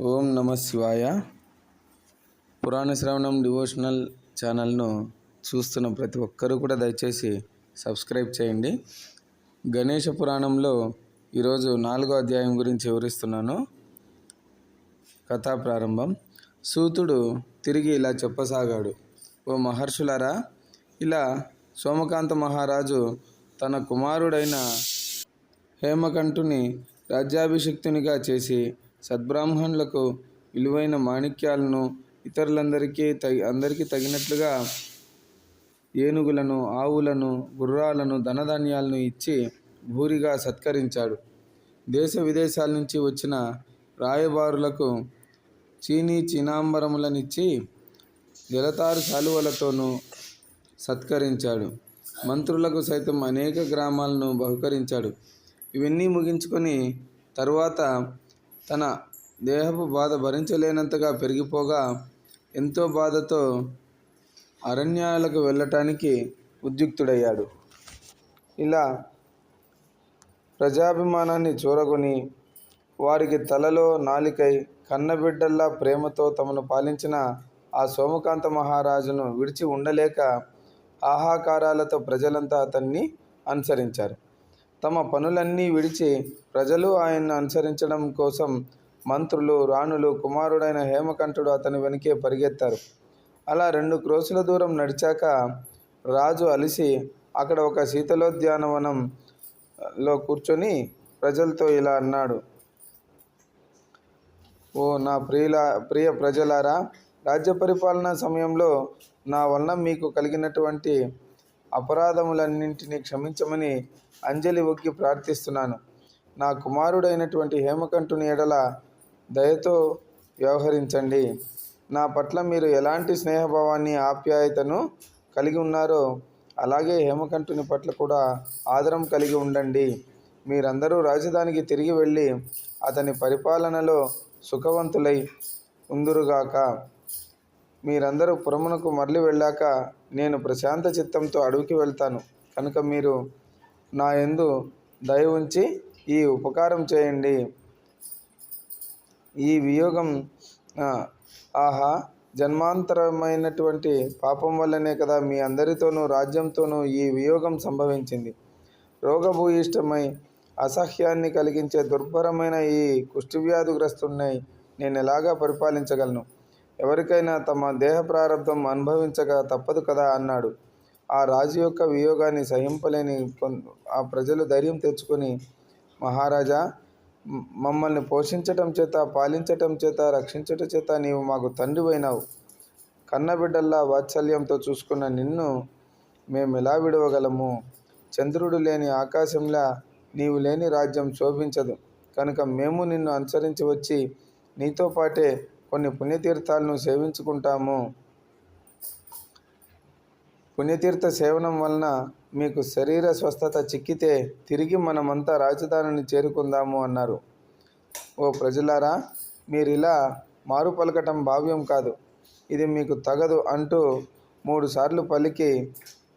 ఓం నమ శివాయ. పురాణ శ్రవణం డివోషనల్ ఛానల్ను చూస్తున్న ప్రతి ఒక్కరూ కూడా దయచేసి సబ్స్క్రైబ్ చేయండి. గణేష పురాణంలో ఈరోజు నాలుగో అధ్యాయం గురించి వివరిస్తున్నాను. కథా ప్రారంభం. సూతుడు తిరిగి ఇలా చెప్పసాగాడు. ఓ మహర్షులారా ఇలా సోమకాంత మహారాజు తన కుమారుడైన హేమకంఠుని రాజ్యాభిషిక్తునిగా చేసి సద్బ్రాహ్మణులకు విలువైన మాణిక్యాలను ఇతరులందరికీ తగి అందరికీ తగినట్లుగా ఏనుగులను ఆవులను గుర్రాలను ధనధాన్యాలను ఇచ్చి భూరిగా సత్కరించాడు. దేశ విదేశాల నుంచి వచ్చిన రాయబారులకు చీనీ చీనాంబరములనిచ్చి జలతారు శాలువలతోనూ సత్కరించాడు. మంత్రులకు సైతం అనేక గ్రామాలను బహుకరించాడు. ఇవన్నీ ముగించుకొని తరువాత తన దేహపు బాధ భరించలేనంతగా పెరిగిపోగా ఎంతో బాధతో అరణ్యాలకు వెళ్ళటానికి ఉద్యుక్తుడయ్యాడు. ఇలా ప్రజాభిమానాన్ని చూరగొని వారికి తలలో నాలికై కన్నబిడ్డల్లా ప్రేమతో తమను పాలించిన ఆ సోమకాంత మహారాజును విడిచి ఉండలేక ఆహాకారాలతో ప్రజలంతా అతన్ని అనుసరించారు. తమ పనులన్నీ విడిచి ప్రజలు ఆయన్ను అనుసరించడం కోసం మంత్రులు రాణులు కుమారుడైన హేమకంఠుడు అతని వెనుకే పరిగెత్తారు. అలా రెండు క్రోసుల దూరం నడిచాక రాజు అలిసి అక్కడ ఒక శీతలోద్యానవనంలో కూర్చొని ప్రజలతో ఇలా అన్నాడు. ఓ నా ప్రియుల ప్రియ ప్రజలారా రాజ్య పరిపాలన సమయంలో నా వలన మీకు కలిగినటువంటి అపరాధములన్నింటినీ క్షమించమని అంజలి ఒగ్గి ప్రార్థిస్తున్నాను. నా కుమారుడైనటువంటి హేమకంఠుని ఎడల దయతో వ్యవహరించండి. నా పట్ల మీరు ఎలాంటి స్నేహభావాన్ని ఆప్యాయతను కలిగి ఉన్నారో అలాగే హేమకంఠుని పట్ల కూడా ఆదరం కలిగి ఉండండి. మీరందరూ రాజధానికి తిరిగి వెళ్ళి అతని పరిపాలనలో సుఖవంతులై ఉందురుగాక. మీరందరూ పురమునకు మరలి వెళ్ళాక నేను ప్రశాంత చిత్తంతో అడవికి వెళ్తాను. కనుక మీరు నా ఎందు దయ ఉంచి ఈ ఉపకారం చేయండి. ఈ వియోగం ఆహా జన్మాంతరమైనటువంటి పాపం వల్లనే కదా మీ అందరితోనూ రాజ్యంతోనూ ఈ వియోగం సంభవించింది. రోగభూయిష్టమై అసహ్యాన్ని కలిగించే దుర్భరమైన ఈ కుష్ఠవ్యాధిగ్రస్తున్నై నేను ఎలాగా పరిపాలించగలను? ఎవరికైనా తమ దేహ ప్రారంభం అనుభవించక తప్పదు కదా అన్నాడు. ఆ రాజు యొక్క వియోగాన్ని సహింపలేని ఆ ప్రజలు ధైర్యం తెచ్చుకొని మహారాజా మమ్మల్ని పోషించటం చేత పాలించటం చేత రక్షించటం చేత నీవు మాకు తండ్రివైనావు. కన్నబిడ్డల్లా వాత్సల్యంతో చూసుకున్న నిన్ను మేము ఎలా విడవగలము? చంద్రుడు లేని ఆకాశంలా నీవు లేని రాజ్యం శోభించదు. కనుక మేము నిన్ను అనుసరించి వచ్చి నీతో పాటే కొన్ని పుణ్యతీర్థాలను సేవించుకుంటాము. పుణ్యతీర్థ సేవనం వలన మీకు శరీర స్వస్థత చిక్కితే తిరిగి మనమంతా రాజధానిని చేరుకుందాము అన్నారు. ఓ ప్రజలారా మీరు ఇలా మారు పలకటం భావ్యం కాదు. ఇది మీకు తగదు అంటూ మూడు సార్లు పలికి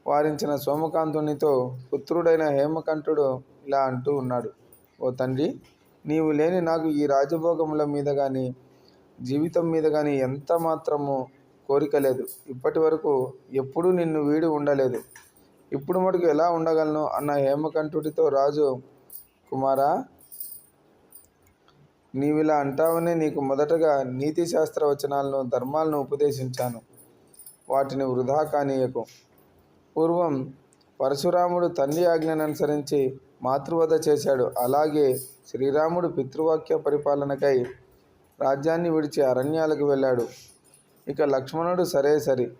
వారించిన సోమకాంతునితో పుత్రుడైన హేమకంఠుడు ఇలా అంటూ ఉన్నాడు. ఓ తండ్రి నీవు లేని నాకు ఈ రాజభోగముల మీద కానీ జీవితం మీద కానీ ఎంత మాత్రము కోరిక లేదు. ఇప్పటి వరకు ఎప్పుడూ నిన్ను వీడి ఉండలేదు. ఇప్పుడు మటుకు ఎలా ఉండగలను అన్న హేమకంఠుడితో రాజు కుమారా నీవిలా అంటావనే నీకు మొదటగా నీతి శాస్త్ర వచనాలను ధర్మాలను ఉపదేశించాను. వాటిని వృధా కానీయకు. పూర్వం పరశురాముడు తండ్రి ఆజ్ఞను అనుసరించి మాతృవధ చేశాడు. అలాగే శ్రీరాముడు పితృవాక్య పరిపాలనకై రాజ్యాన్ని విడిచి అరణ్యాలకు వెళ్ళాడు. ఇక లక్ష్మణుడు సరే సరి.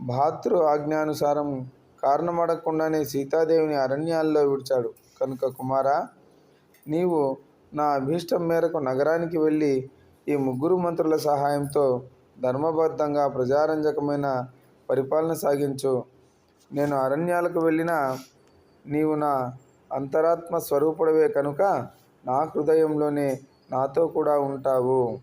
భాతృ ఆజ్ఞానుసారం కారణమడకుండానే సీతాదేవిని అరణ్యాల్లో విడిచాడు. కనుక కుమారా నీవు నా అభీష్టం మేరకు నగరానికి వెళ్ళి ఈ ముగ్గురు మంత్రుల సహాయంతో ధర్మబద్ధంగా ప్రజారంజకమైన పరిపాలన సాగించు. నేను అరణ్యాలకు వెళ్ళినా నీవు నా అంతరాత్మ స్వరూపుడవే కనుక నా హృదయంలోనే నాతో కూడా ఉంటావు.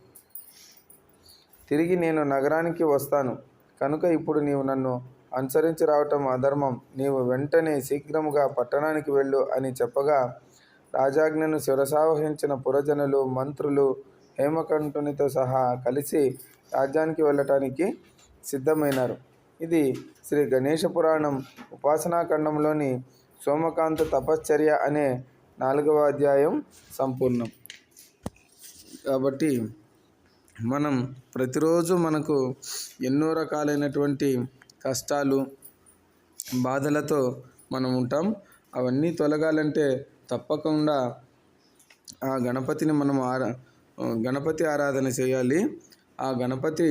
తిరిగి నేను నగరానికి వస్తాను. కనుక ఇప్పుడు నీవు నన్ను అనుసరించి రావటం అధర్మం. నీవు వెంటనే శీఘ్రముగా పట్టణానికి వెళ్ళు అని చెప్పగా రాజాజ్ఞను శిరసావహించిన పురజనులు మంత్రులు హేమకంఠునితో సహా కలిసి రాజ్యానికి వెళ్ళటానికి సిద్ధమైనారు. ఇది శ్రీ గణేష పురాణం. ఉపాసనా ఖండంలోని సోమకాంత తపశ్చర్య అనే నాలుగవ అధ్యాయం సంపూర్ణం. కాబట్టి మనం ప్రతిరోజు మనకు ఎన్నో రకాలైనటువంటి కష్టాలు బాధలతో మనం ఉంటాం. అవన్నీ తొలగాలంటే తప్పకుండా ఆ గణపతిని మనం ఆరా గణపతి ఆరాధన చేయాలి. ఆ గణపతి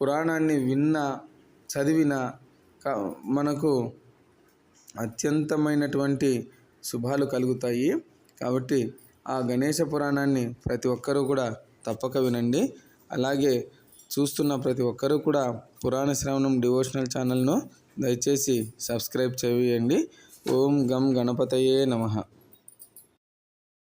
పురాణాన్ని విన్న చదివిన క మనకు అత్యంతమైనటువంటి శుభాలు కలుగుతాయి. కాబట్టి ఆ గణేష పురాణాన్ని ప్రతి ఒక్కరూ కూడా తప్పక వినండి. అలాగే చూస్తున్న ప్రతి ఒక్కరూ కూడా పురాణ శ్రవణం డివోషనల్ ఛానల్ను దయచేసి సబ్స్క్రైబ్ చేయండి. ఓం గం గణపతయే నమః.